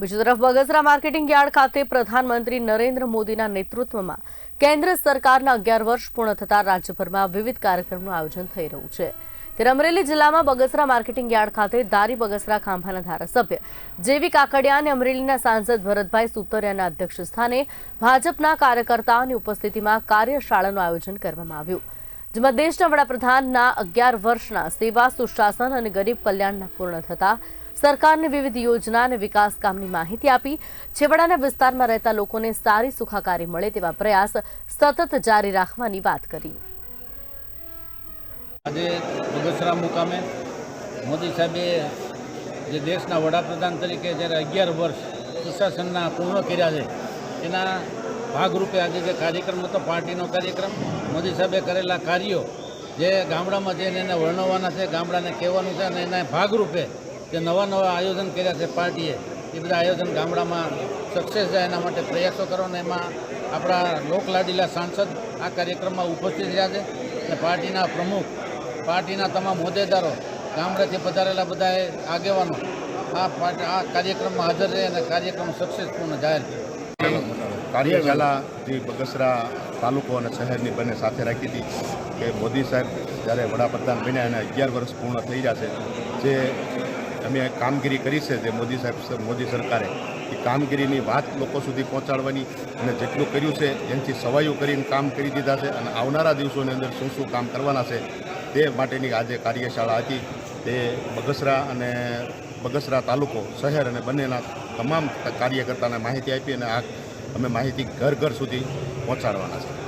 બીજી તરફ Bagasara marketing yard ખાતે પ્રધાનમંત્રી નરેન્દ્ર મોદીના નેતૃત્વમાં કેન્દ્ર સરકારના અગિયાર વર્ષ પૂર્ણ થતા રાજ્યભરમાં વિવિધ કાર્યક્રમનું આયોજન થઈ રહ્યું છે. ત્યારે અમરેલી જિલ્લામાં બગસરા માર્કેટિંગ યાર્ડ ખાતે દારી બગસરા ખાંભાના ધારાસભ્ય જેવી કાકડિયા અને અમરેલીના સાંસદ ભરતભાઈ સુતરિયાના અધ્યક્ષ સ્થાને ભાજપના કાર્યકર્તાઓની ઉપસ્થિતિમાં કાર્યશાળાનું આયોજન કરવામાં આવ્યું, જેમાં દેશના વડાપ્રધાનના અગિયાર વર્ષના સેવા, સુશાસન અને ગરીબ કલ્યાણના પૂર્ણ થતા સરકારની વિવિધ યોજના અને વિકાસ કામની માહિતી આપી છેવાડાના વિસ્તારમાં રહેતા લોકોને સારી સુખાકારી મળે તેવા પ્રયાસ સતત જારી રાખવાની વાત કરી. આજે બગસરા મુકામે મોદી સાહેબે જે દેશના વડાપ્રધાન તરીકે જ્યારે અગિયાર વર્ષ સુશાસનના પૂર્ણ કર્યા છે, એના ભાગરૂપે આજે જે કાર્યક્રમ હતો, પાર્ટીનો કાર્યક્રમ, મોદી સાહેબે કરેલા કાર્યો, જે ગામડામાં જઈને એને વર્ણવવાના છે, ગામડાને કહેવાનું છે અને એના ભાગરૂપે જે નવા નવા આયોજન કર્યા છે પાર્ટીએ, એ બધા આયોજન ગામડામાં સક્સેસ જાય એના માટે પ્રયાસો કરવાના એમાં આપણા લોકલાડીલા સાંસદ આ કાર્યક્રમમાં ઉપસ્થિત રહ્યા છે અને પાર્ટીના પ્રમુખ, પાર્ટીના તમામ હોદ્દેદારો, ગામડેથી પધારેલા બધાએ આગેવાનો આ પાર્ટી, આ કાર્યક્રમમાં હાજર રહે અને કાર્યક્રમ સક્સેસપૂર્ણ જાહેર થયો કાર્યશાળા જે બગસરા તાલુકો અને શહેરની બંને સાથે રાખી હતી કે મોદી સાહેબ જ્યારે વડાપ્રધાન બન્યા એને અગિયાર વર્ષ પૂર્ણ થઈ રહ્યા છે, જે અમે કામગીરી કરી છે જે મોદી સાહેબ મોદી સરકારે. એ કામગીરીની વાત લોકો સુધી પહોંચાડવાની અને જેટલું કર્યું છે એનાથી સવાયું કરીને કામ કરી દીધા છે અને આવનારા દિવસોની અંદર શું શું કામ કરવાના છે, તે માટેની આજે કાર્યશાળા હતી. તે બગસરા અને બગસરા તાલુકો, શહેર અને બંનેના તમામ કાર્યકર્તાને માહિતી આપી અને આ અમે માહિતી ઘર ઘર સુધી પહોંચાડવાના છે.